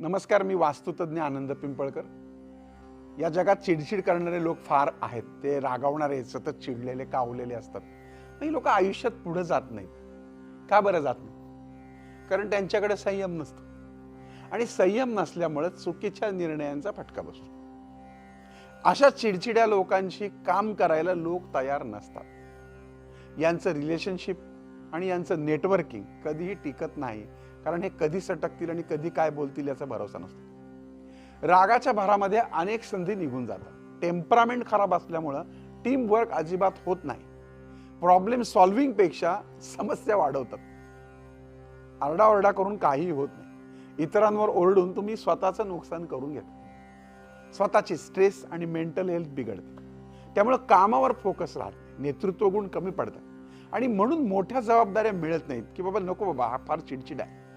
नमस्कार मी वास्तुतज्ञ आनंद पिंपळकर. या जगात चिडचिड करणारे लोक फार आहेत. ते रागावणारे सतत चिडलेले कावलेले असतात. ही लोक आयुष्यात पुढे जात नाहीत. का बरं जात नाही कारण त्यांच्याकडे संयम नसतो. आणि संयम नसल्यामुळे चुकीच्या निर्णयांचा फटका बसतो. अशा चिडचिड्या लोकांशी काम करायला लोक तयार नसतात. यांचं रिलेशनशिप आणि यांचं नेटवर्किंग कधीही टिकत नाही. कारण हे कधी सटकतील आणि कधी काय बोलतील याचा भरोसा नसतो. रागाच्या भरामध्ये अनेक संधी निघून जातात. टेम्परामेंट खराब असल्यामुळं टीम वर्क अजिबात होत नाही. प्रॉब्लेम सॉल्व्हिंगपेक्षा समस्या वाढवतात. आरडाओरडा करून काहीही होत नाही. इतरांवर ओरडून तुम्ही स्वतःचं नुकसान करून घेता. स्वतःची स्ट्रेस आणि मेंटल हेल्थ बिघडते. त्यामुळं कामावर फोकस राहत नाही. नेतृत्व गुण कमी पडतात. आणि म्हणून मोठ्या जबाबदाऱ्या मिळत नाहीत की बाबा नको बाबा हा फार चिडचिड आहे.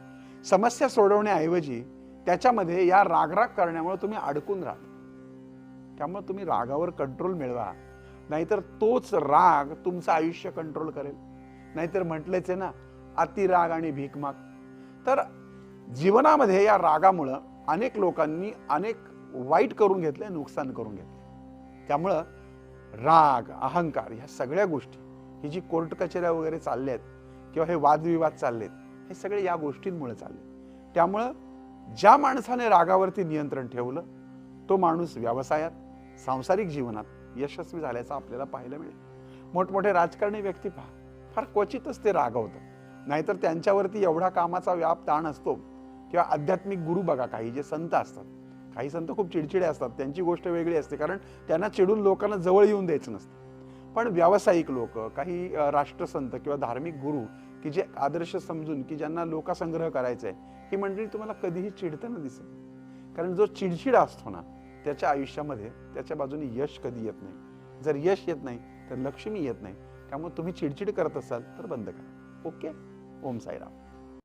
समस्या सोडवण्याऐवजी त्याच्यामध्ये या रागराग करण्यामुळे तुम्ही अडकून राहता. त्यामुळे तुम्ही रागावर कंट्रोल मिळवा. नाहीतर तोच राग तुमचं आयुष्य कंट्रोल करेल. नाहीतर म्हटलेच आहे ना अतिराग आणि भीकमाग तर जीवनामध्ये या रागामुळं अनेक लोकांनी अनेक वाईट करून घेतले नुकसान करून घेतले. त्यामुळं राग अहंकार ह्या सगळ्या गोष्टी ही जी कोर्ट कचेऱ्या वगैरे चालल्या आहेत किंवा हे वादविवाद चाललेत हे सगळे या गोष्टींमुळे चालले. त्यामुळं ज्या माणसाने रागावरती नियंत्रण ठेवलं तो माणूस व्यवसायात सांसारिक जीवनात यशस्वी झाल्याचं आपल्याला पाहायला मिळेल. मोठमोठे राजकारणी व्यक्ती पहा फार क्वचितच ते रागवतात. नाहीतर त्यांच्यावरती एवढा कामाचा व्याप ताण असतो किंवा आध्यात्मिक गुरु बघा काही जे संत असतात. काही संत खूप चिडचिडे असतात त्यांची गोष्ट वेगळी असते कारण त्यांना चिडून लोकांना जवळ येऊन द्यायचं नसतं. पण व्यावसायिक लोक काही राष्ट्रसंत किंवा धार्मिक गुरु की जे आदर्श समजून की ज्यांना लोकसंग्रह करायचा आहे ही मंडळी तुम्हाला कधीही चिडताना दिसत कारण जो चिडचिड असतो ना त्याच्या आयुष्यामध्ये त्याच्या बाजूने यश कधी येत नाही. जर यश येत नाही तर लक्ष्मी येत नाही. त्यामुळे तुम्ही चिडचिड करत असाल तर बंद करा. ओके? ओम साईराम.